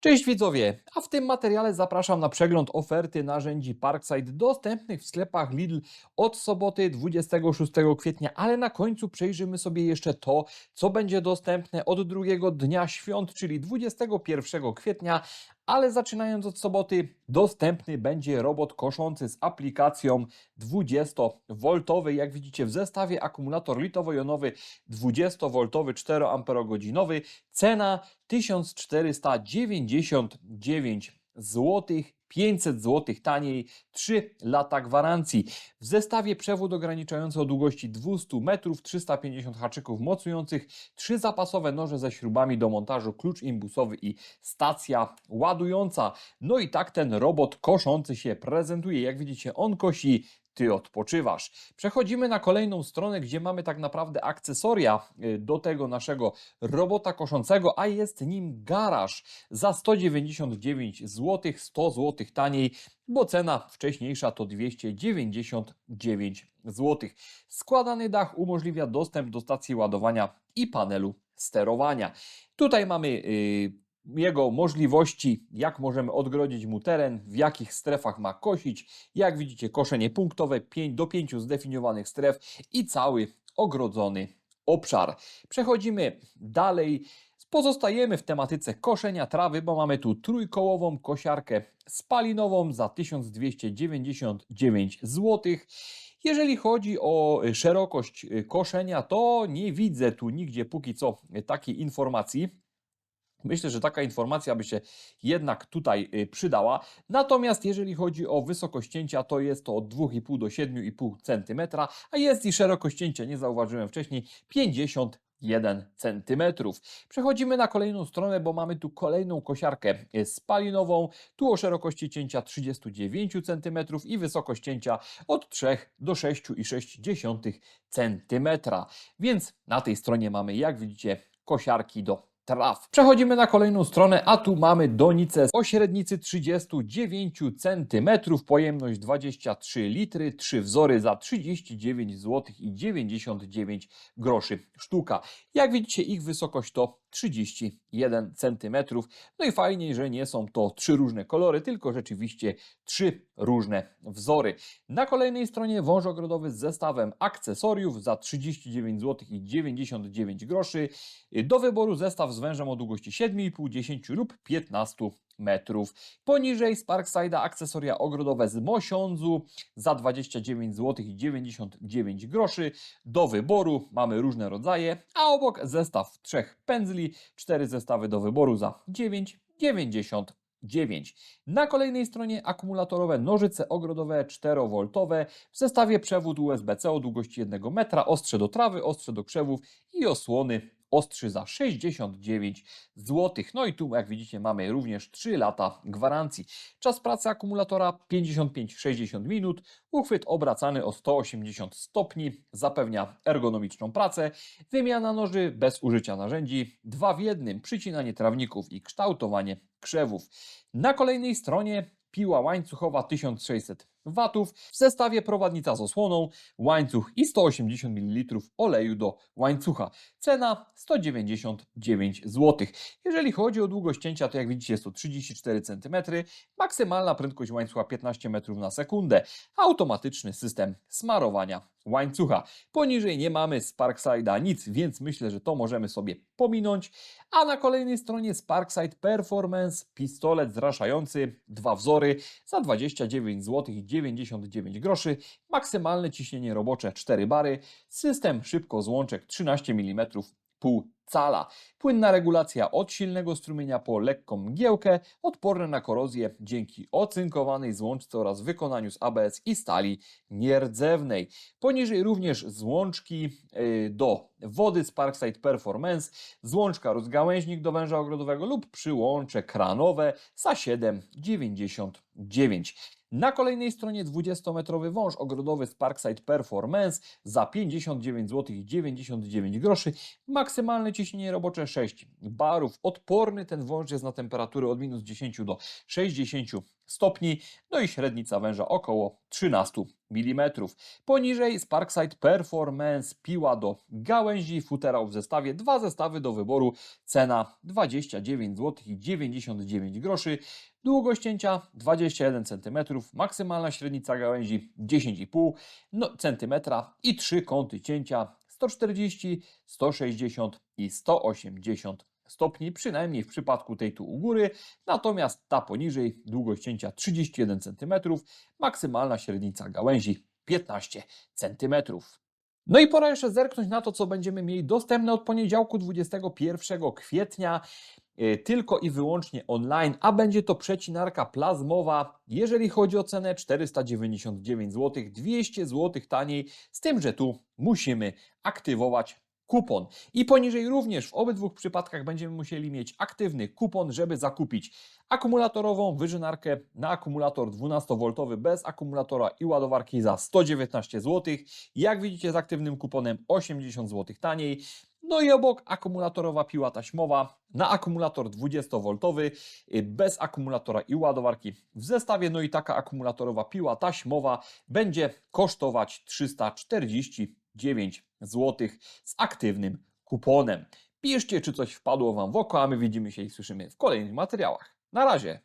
Cześć widzowie, a w tym materiale zapraszam na przegląd oferty narzędzi Parkside dostępnych w sklepach Lidl od soboty 26 kwietnia, ale na końcu przejrzymy sobie jeszcze to, co będzie dostępne od drugiego dnia świąt, czyli 21 kwietnia, ale zaczynając od soboty, dostępny będzie robot koszący z aplikacją 20V. Jak widzicie w zestawie akumulator litowo-jonowy 20V 4Ah. Cena 1499 zł. 500 zł taniej, 3 lata gwarancji. W zestawie przewód ograniczający o długości 200 metrów, 350 haczyków mocujących, 3 zapasowe noże ze śrubami do montażu, klucz imbusowy i stacja ładująca. No i tak ten robot koszący się prezentuje. Jak widzicie, on kosi, ty odpoczywasz. Przechodzimy na kolejną stronę, gdzie mamy tak naprawdę akcesoria y, do tego naszego robota koszącego, a jest nim garaż za 199 zł, 100 zł taniej, bo cena wcześniejsza to 299 zł. Składany dach umożliwia dostęp do stacji ładowania i panelu sterowania. Tutaj mamy y, jego możliwości, jak możemy odgrodzić mu teren, w jakich strefach ma kosić. Jak widzicie, koszenie punktowe 5 do 5 zdefiniowanych stref i cały ogrodzony obszar. Przechodzimy dalej. Pozostajemy w tematyce koszenia trawy, bo mamy tu trójkołową kosiarkę spalinową za 1299 zł. Jeżeli chodzi o szerokość koszenia, to nie widzę tu nigdzie póki co takiej informacji. Myślę, że taka informacja by się jednak tutaj y, przydała. Natomiast jeżeli chodzi o wysokość cięcia, to jest to od 2,5 do 7,5 cm, a jest i szerokość cięcia, nie zauważyłem wcześniej, 51 cm. Przechodzimy na kolejną stronę, bo mamy tu kolejną kosiarkę y, spalinową, tu o szerokości cięcia 39 cm i wysokość cięcia od 3 do 6,6 cm. Więc na tej stronie mamy, jak widzicie, kosiarki do traw. Przechodzimy na kolejną stronę, a tu mamy donicę o średnicy 39 cm, pojemność 23 litry, trzy wzory za 39 zł i 99 groszy sztuka. Jak widzicie ich wysokość to 31 cm. No i fajniej, że nie są to trzy różne kolory, tylko rzeczywiście trzy różne wzory. Na kolejnej stronie wąż ogrodowy z zestawem akcesoriów za 39 zł i 99 groszy. Do wyboru zestaw z wężem o długości 7,5, 10 lub 15 metrów. Poniżej z Parkside'a akcesoria ogrodowe z Mosiądzu za 29 zł i 99 groszy. Do wyboru mamy różne rodzaje, a obok zestaw trzech pędzli, cztery zestawy do wyboru za 9,99. Na kolejnej stronie akumulatorowe nożyce ogrodowe 4V w zestawie przewód USB-C o długości 1 metra, ostrze do trawy, ostrze do krzewów i osłony ostrzy za 69 zł. No i tu, jak widzicie, mamy również 3 lata gwarancji. Czas pracy akumulatora 55-60 minut. Uchwyt obracany o 180 stopni zapewnia ergonomiczną pracę. Wymiana noży bez użycia narzędzi. Dwa w jednym. Przycinanie trawników i kształtowanie krzewów. Na kolejnej stronie piła łańcuchowa 1600 w zestawie prowadnica z osłoną, łańcuch i 180 ml oleju do łańcucha. Cena 199 zł. Jeżeli chodzi o długość cięcia, to jak widzicie jest to 34 cm, maksymalna prędkość łańcucha 15 metrów na sekundę, automatyczny system smarowania łańcucha. Poniżej nie mamy z Parkside'a nic, więc myślę, że to możemy sobie pominąć. A na kolejnej stronie Sparkside Performance pistolet zraszający, dwa wzory za 29 zł 99 groszy, maksymalne ciśnienie robocze 4 bary, system szybko złączek 13 mm pół cala. Płynna regulacja od silnego strumienia po lekką mgiełkę, odporne na korozję dzięki ocynkowanej złączce oraz wykonaniu z ABS i stali nierdzewnej. Poniżej również złączki yy, do wody z Parkside Performance, złączka rozgałęźnik do węża ogrodowego lub przyłącze kranowe za 7,99. Na kolejnej stronie 20-metrowy wąż ogrodowy z Parkside Performance za 59 zł i 99 groszy. Maksymalne ciśnienie robocze 6 barów. Odporny ten wąż jest na temperatury od minus 10 do 60 stopni, no i średnica węża około 13 mm. Poniżej Sparkside Performance piła do gałęzi, futerał w zestawie, dwa zestawy do wyboru, cena 29 zł i 99 groszy. Długość cięcia 21 cm, maksymalna średnica gałęzi 10,5 no, cm i trzy kąty cięcia 140, 160 i 180 stopni, przynajmniej w przypadku tej tu u góry, natomiast ta poniżej długość cięcia 31 cm, maksymalna średnica gałęzi 15 cm. No i pora jeszcze zerknąć na to, co będziemy mieli dostępne od poniedziałku 21 kwietnia y, tylko i wyłącznie online, a będzie to przecinarka plazmowa. Jeżeli chodzi o cenę 499 zł, 200 zł taniej, z tym, że tu musimy aktywować kupon. I poniżej również w obydwu przypadkach będziemy musieli mieć aktywny kupon, żeby zakupić akumulatorową wyżynarkę na akumulator 12V bez akumulatora i ładowarki za 119 zł. Jak widzicie z aktywnym kuponem 80 zł taniej. No i obok akumulatorowa piła taśmowa na akumulator 20V y, bez akumulatora i ładowarki w zestawie. No i taka akumulatorowa piła taśmowa będzie kosztować 349 zł z aktywnym kuponem. Piszcie, czy coś wpadło Wam w oko, a my widzimy się i słyszymy w kolejnych materiałach. Na razie!